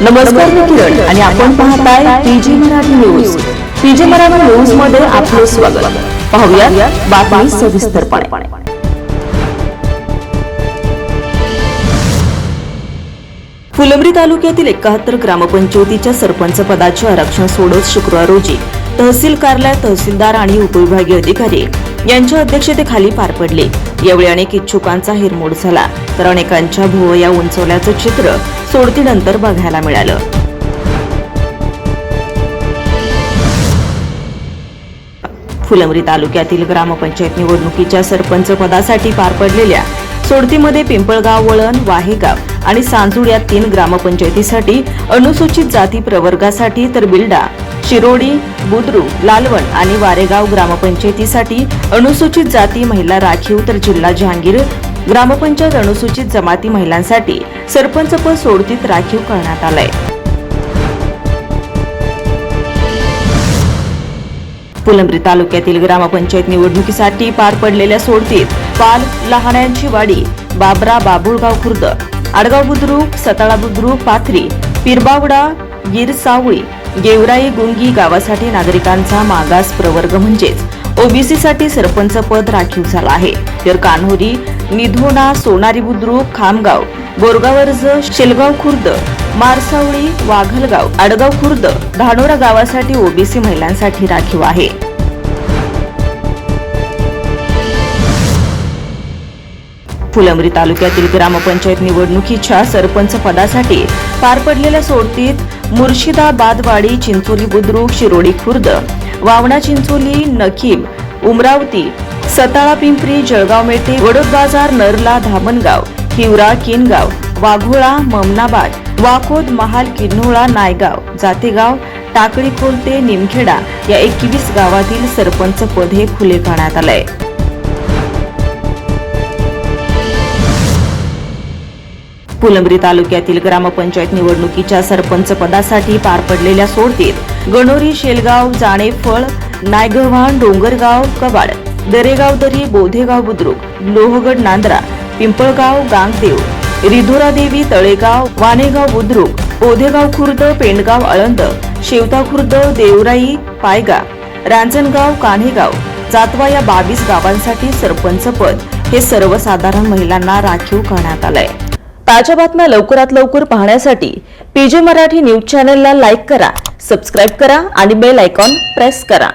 नमस्कार मी किरण आणि आपण पाहताय PG Marathi news. PG Marathi न्यूजमध्ये आपले स्वागत. पाहूया बातमी सविस्तरपणे. फुलंब्री तालुक्यातील एकाहत्तर ग्रामपंचायतीच्या सरपंच पदाचे आरक्षण सोडत शुक्रवार रोजी तहसील कार्यालय तहसीलदार आणि उपविभागीय अधिकारी यांच्या अध्यक्षतेखाली पार पडले. यावेळी अनेक इच्छुकांचा हिरमोड झाला तर अनेकांच्या भुवया उंचवल्याचं चित्र सोडतीनंतर बघायला मिळालं. फुलंब्री तालुक्यातील ग्रामपंचायत निवडणुकीच्या सरपंच पदासाठी पार पडलेल्या सोडतीमध्ये पिंपळगाव वळण वाहेगाव आणि सांजुड या तीन ग्रामपंचायतीसाठी अनुसूचित जाती प्रवर्गासाठी तर बिल्डा शिरोडी बुद्रुक लालवण आणि वारेगाव ग्रामपंचायतीसाठी अनुसूचित जाती महिला राखीव तर जिल्हा जहांगीर ग्रामपंचायत अनुसूचित जमाती महिलांसाठी सरपंच पद सोडतीत राखीव करण्यात आलंय. फुलंब्री तालुक्यातील ग्रामपंचायत निवडणुकीसाठी पार पडलेल्या सोडतीत पाल लहाण्यांची वाडी बाबरा बाबुळगाव खुर्द आडगाव बुद्रुक सताळा बुद्रुक पाथरी पिरबावडा गिर सावळी गेवराई गुंगी गावासाठी नागरिकांचा मागास प्रवर्ग म्हणजेच ओबीसी साठी सरपंच पद राखीव झालं आहे. तर कान्होरी निधोणा सोनारी बुद्रुक खामगाव बोरगावर्ज शेलगाव खुर्द मारसावळी वाघलगाव आडगाव खुर्द धानोरा गावासाठी ओबीसी महिलांसाठी राखीव आहे. फुलंब्री तालुक्यातील ग्रामपंचायत निवडणुकीच्या सरपंच पदासाठी पार पडलेल्या सोडतीत मुर्शिदाबादवाडी चिंचोली बुद्रुक शिरोडी खुर्द वावणा चिंचोली नकीब उमरावती सताळा पिंपरी जळगाव मेटे वडोद बाजार नरला धामणगाव हिवरा किनगाव वाघोळा ममनाबाद वाकोद महाल किन्होळा नायगाव जातेगाव टाकळी कोलते निमखेडा या एकवीस गावातील सरपंच पद हे खुले करण्यात आलंय. फुलंब्री तालुक्यातील ग्रामपंचायत निवडणुकीच्या सरपंच पदासाठी पार पडलेल्या सोडतीत गणोरी शेलगाव जाणेफळ नायगव्हाण डोंगरगाव कबाड दरेगाव दरी बोधेगाव बुद्रुक लोहगड नांद्रा पिंपळगाव गांगदेव रिधोरा देवी तळेगाव वानेगाव बुद्रुक बोधेगाव खुर्द पेंडगाव आळंद शेवता खुर्द देवराई पायगा रांजणगाव कान्हेगाव जातवा या बावीस गावांसाठी सरपंच पद हे सर्वसाधारण महिलांना राखीव करण्यात आलंय. ताज्या बातम्या लवकरात लवकर पाहण्यासाठी पीजे मराठी न्यूज चॅनलला लाईक करा सबस्क्राईब करा आणि बेल आयकॉन प्रेस करा.